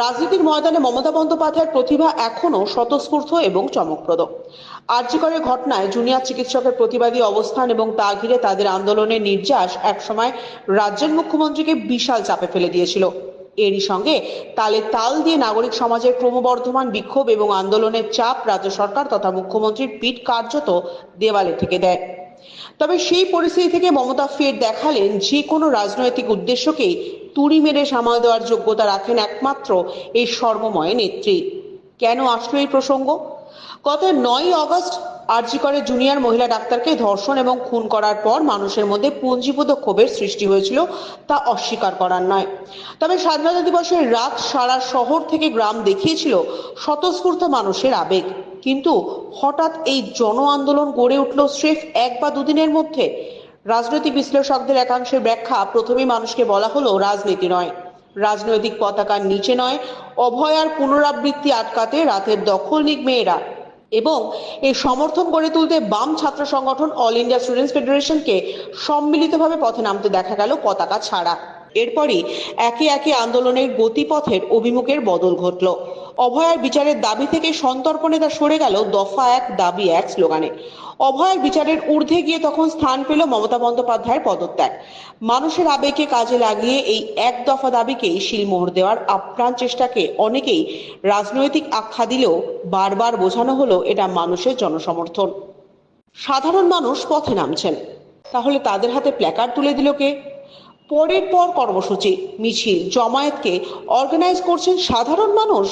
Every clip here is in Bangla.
রাজনীতির ময়দানে মমতা বন্দ্যোপাধ্যায়ের প্রতিভা এখনও স্বতঃস্ফূর্ত এবং চমকপ্রদ। আর্যিকরের ঘটনায় জুনিয়র চিকিৎসকের প্রতিবাদী অবস্থান এবং তা ঘিরে তাদের আন্দোলনের নির্যাস একসময় রাজ্যের মুখ্যমন্ত্রীকে বিশাল চাপে ফেলে দিয়েছিল। এরই সঙ্গে তালে তাল দিয়ে নাগরিক সমাজের ক্রমবর্ধমান বিক্ষোভ এবং আন্দোলনের চাপ রাজ্য সরকার তথা মুখ্যমন্ত্রীর পিঠ কার্যত দেওয়ালে থেকে দেয়। তবে সেই পরিস্থিতি থেকে মমতা ফের দেখালেন যে কোনো রাজনৈতিক উদ্দেশ্যকেই তুড়ি মেরে সামাল দেওয়ার যোগ্যতা রাখেন একমাত্র এই সর্বময় নেত্রী। কেন আসলো এই প্রসঙ্গ? গত নয় আগস্ট আরজিকরে জুনিয়র মহিলা ডাক্তারকে ধর্ষণ এবং খুন করার পর মানুষের মধ্যে পুঞ্জীভূত ক্ষোভের সৃষ্টি হয়েছিল তা অস্বীকার করার নয়। তবে স্বাধীনতা দিবসের রাত সারা শহর থেকে গ্রাম দেখিয়েছিল স্বতঃস্ফূর্ত মানুষের আবেগ। কিন্তু হঠাৎ এই জন আন্দোলন গড়ে উঠল স্রেফ এক বা দুদিনের মধ্যে। রাজনৈতিক বিশ্লেষকদের একাংশের ব্যাখ্যা প্রথমেই মানুষকে বলা হলো রাজনীতি নয়। রাজনৈতিক পতাকার নিচে নয় অভয়ার পুনরাবৃত্তি আটকাতে রাতের দখল নিক মেয়েরা। এবং এই সমর্থন গড়ে তুলতে বাম ছাত্র সংগঠন অল ইন্ডিয়া স্টুডেন্টস ফেডারেশনকে সম্মিলিতভাবে পথে নামতে দেখা গেল পতাকা ছাড়া। এরপরই একে একে আন্দোলনের গতিপথের অভিমুখের বদল ঘটল। অভয়ার বিচারের দাবি থেকে সন্তর্পণে তা সরে গেল দফা এক দাবি এক স্লোগানে। অভয়ার বিচারের ঊর্ধ্বে গিয়ে তখন স্থান পেল মমতা বন্দ্যোপাধ্যায়ের পদত্যাগ। মানুষের আবেগকে কাজে লাগিয়ে এই এক দফা দাবিকেই শিলমোহর দেওয়ার আপ্রাণ চেষ্টাকে অনেকেই রাজনৈতিক আখ্যা দিলেও বারবার বোঝানো হলো এটা মানুষের জনসমর্থন। সাধারণ মানুষ পথে নামছেন। তাহলে তাদের হাতে প্ল্যাকার্ড তুলে দিল কে? পরের পর কর্মসূচি। মিছিল, জমায়েতকে অর্গানাইজ করছেন সাধারণ মানুষ।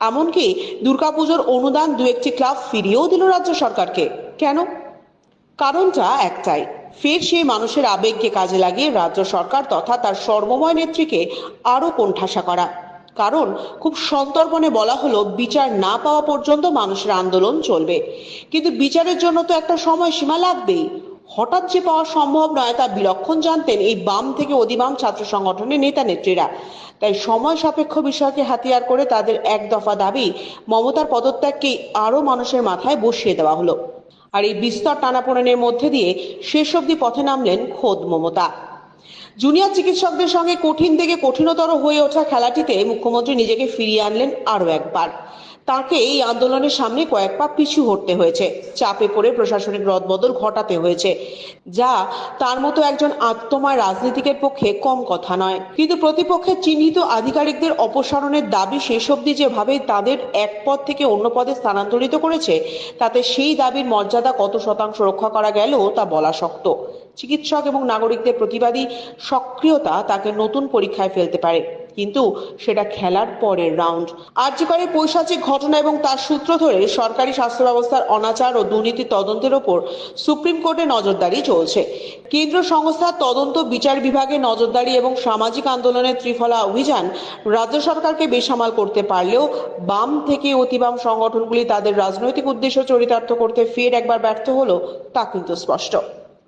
এমনকি দুর্গাপুজোর অনুদান দু একটি ক্লাব ফিরিয়েও দিল রাজ্য সরকারকে। কেন? কারণটা একটাই। ফের সেই মানুষের আবেগকে কাজে লাগিয়ে রাজ্য সরকার তথা তার সর্বময় নেত্রীকে আরও কোণঠাসা করা। কারণ খুব সন্তর্পণে বলা হলো, বিচার না পাওয়া পর্যন্ত মানুষের আন্দোলন চলবে। কিন্তু বিচারের জন্য তো একটা সময়সীমা লাগবেই। হঠাৎ যে পাওয়া সম্ভব নয় তা বিলক্ষণ জানতেন এই বাম থেকে অধিবাম ছাত্র সংগঠনের নেতা নেত্রীরা। তাই সময় সাপেক্ষ বিষয়কে হাতিয়ার করে তাদের এক দফা দাবি, মমতার পদত্যাগকে আরও মানুষের মাথায় বসিয়ে দেওয়া হলো। আর এই বিস্তর টানাপোড়েনের মধ্যে দিয়ে শেষ অবধি পথে নামলেন খোদ মমতা। জুনিয়র চিকিৎসকদের সঙ্গে কঠিন থেকে কঠিনতর হয়ে ওঠা খেলাটিতে মুখ্যমন্ত্রী নিজেকে ফিরিয়ে আনলেন আরও একবার। তাকে এই আন্দোলনের সামনে কয়েক পা পিছু হটতে হয়েছে। চাপে পড়ে প্রশাসনিক রদবদল ঘটাতে হয়েছে, যা তার মতো একজন আত্মময় রাজনীতিকের পক্ষে কম কথা নয়। কিন্তু প্রতিপক্ষের চিহ্নিত আধিকারিকদের অপসারণের দাবি শেষ অবধি যেভাবে তাদের এক পদ থেকে অন্য পদে স্থানান্তরিত করেছে, তাতে সেই দাবির মর্যাদা কত শতাংশ রক্ষা করা গেল তা বলা শক্ত। চিকিৎসক এবং নাগরিকদের প্রতিবাদী সক্রিয়তা তাকে নতুন পরীক্ষায় ফেলতে পারে। কিন্তু সেটা খেলার পরের রাউন্ড। আর্যিকরের পৈশাচিক ঘটনা এবং তার সূত্র ধরে সরকারি স্বাস্থ্য ব্যবস্থার অনাচার ও দুর্নীতি তদন্তের ওপর সুপ্রিম কোর্টে নজরদারি চলছে। কেন্দ্র সংস্থার তদন্ত বিচার বিভাগে নজরদারি এবং সামাজিক আন্দোলনের ত্রিফলা অভিযান রাজ্য সরকারকে বেসামাল করতে পারলেও বাম থেকে অতিবাম সংগঠনগুলি তাদের রাজনৈতিক উদ্দেশ্য চরিতার্থ করতে ফের একবার ব্যর্থ হলো তা কিন্তু স্পষ্ট।